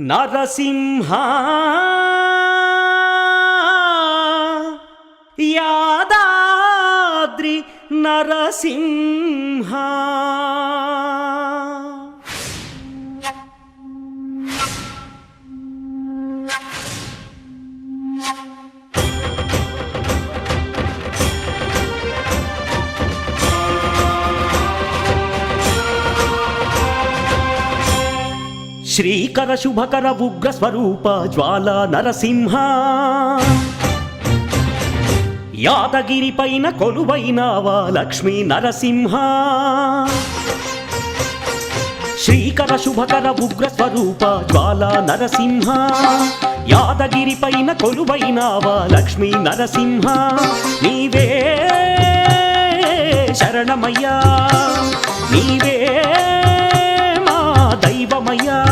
నరసింహ. యాదాద్రి నరసింహ. శ్రీకర శుభకర ఉగ్ర స్వరూప జ్వాల నరసింహ. యాదగిరి పైన కొలువైనావా లక్ష్మీ నరసింహ. శ్రీకర శుభకర ఉగ్ర స్వరూప జ్వాల నరసింహ. యాదగిరి పైన కొలువైనావా లక్ష్మీ నరసింహ. నీవే శరణమయ్యా నీవే మా దైవమయ్యా.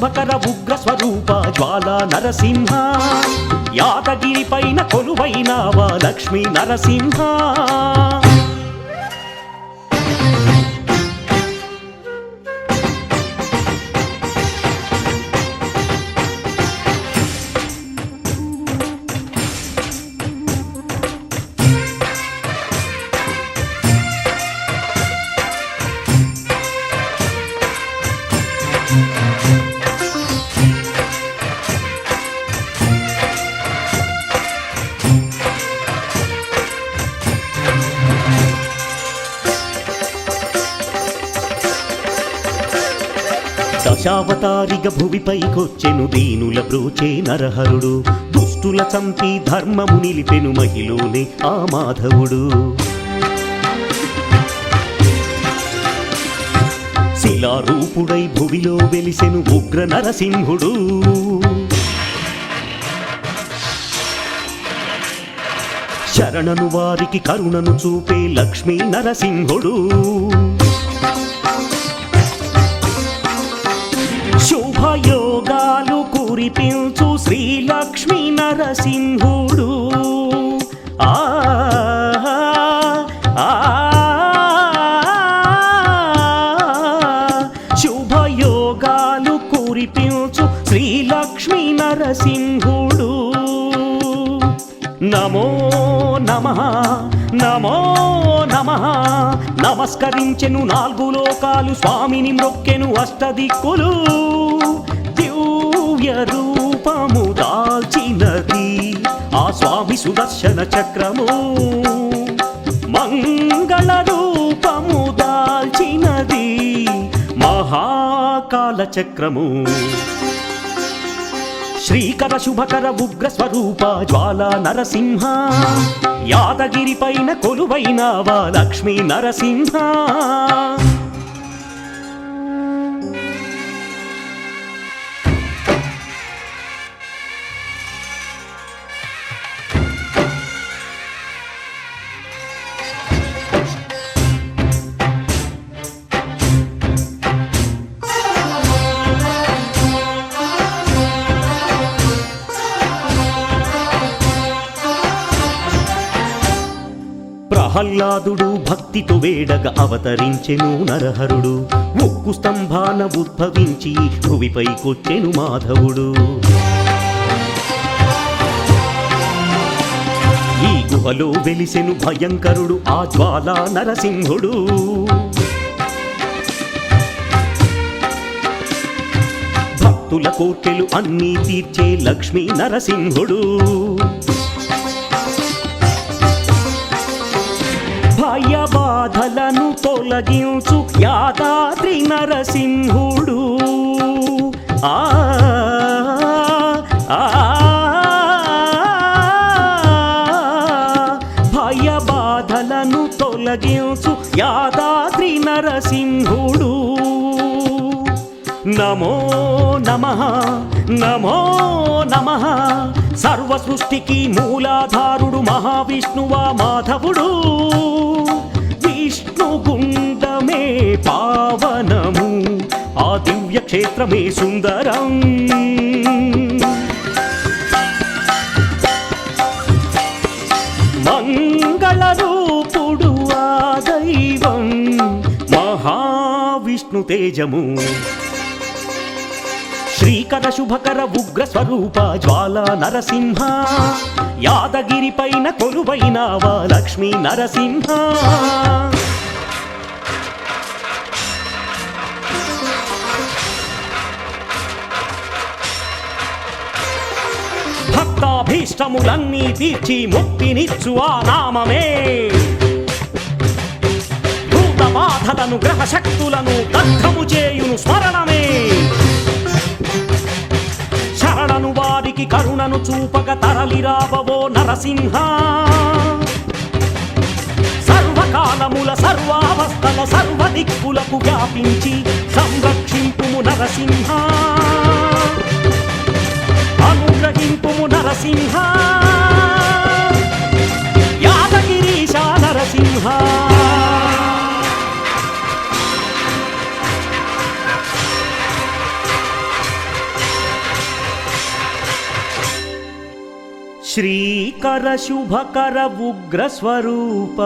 శుభకర ఉగ్ర స్వరూప జ్వాల నరసింహ యాదగిరి పైన కొలువైనావా లక్ష్మీ నరసింహ. దశావతారిగ భువిపైకొచ్చెను దీనుల బ్రోచే నరహరుడు. దుష్టుల చంపి ధర్మము నిలిపెను మహిలోనే ఆ మాధవుడు. శిలారూపుడై భువిలో వెలిసెను ఉగ్ర నరసింహుడు. శరణను వారికి కరుణను చూపే లక్ష్మీ నరసింహుడు. నరసింహుడు. ఆ ఆ, శుభయోగాలు కురిపించు శ్రీలక్ష్మీ నరసింహుడు. నమో నమ నమో నమ. నమస్కరించెను నాలుగు లోకాలు స్వామిని మొక్కెను అష్టదిక్కులు. దివ్య రూపము దాల్చినది. ఆ స్వామి సుదర్శన చక్రము మంగళ రూపము దాల్చినది. మహాకాల చక్రము. శ్రీకర శుభకర ఉగ్ర స్వరూప జ్వాల నరసింహ. యాదగిరి పైన కొలువైనావా లక్ష్మీ నరసింహ. ప్రహ్లాదుడు భక్తితో వేడగ అవతరించెను నరహరుడు. ముక్కు స్తంభాన ఉద్భవించి భువిపైకొచ్చెను మాధవుడు. ఈ గుహలో వెలిసెను భయంకరుడు ఆ జ్వాలా నరసింహుడు. భక్తుల కోర్కెలు అన్నీ తీర్చే లక్ష్మీ నరసింహుడు. భయ బాధలను తొలగించు యాదాద్రి నరసింహుడు. ఆ, భయ బాధలను తొలగించు యాదాద్రి నరసింహుడు. నమో నమ నమో నమ సర్వ సృష్టికి మూలాధారుడు మహావిష్ణువా మాధవుడు. విష్ణు గుండమే పావనము ఆ దివ్య క్షేత్రమే సుందరం. మంగళ రూపుడు ఆ దైవం మహావిష్ణు తేజము. శ్రీకర శుభకర ఉగ్ర స్వరూప జ్వాల నరసింహ యాదగిరి పైన కొలువైనావా లక్ష్మీ నరసింహ. భక్తాభీష్టములన్నీ తీర్చి ముక్తినిచ్చు ఆ నామమే. భూత బాధలను గ్రహ శక్తులను దగ్ధము చేయు చూపక తరలిరావవో నరసింహ. సర్వకాలముల సర్వావస్థల సర్వ దిక్కులకు వ్యాపించి సంరక్షింపుము నరసింహ. అనుగ్రహింపుము నరసింహ. శ్రీకర శుభకర ఉగ్రస్వరూప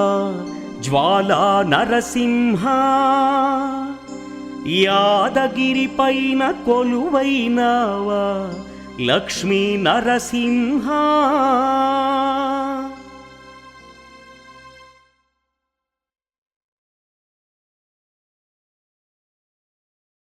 జ్వాలా నరసింహ. యాదగిరి పైన కొలువైనావా లక్ష్మీ నరసింహ.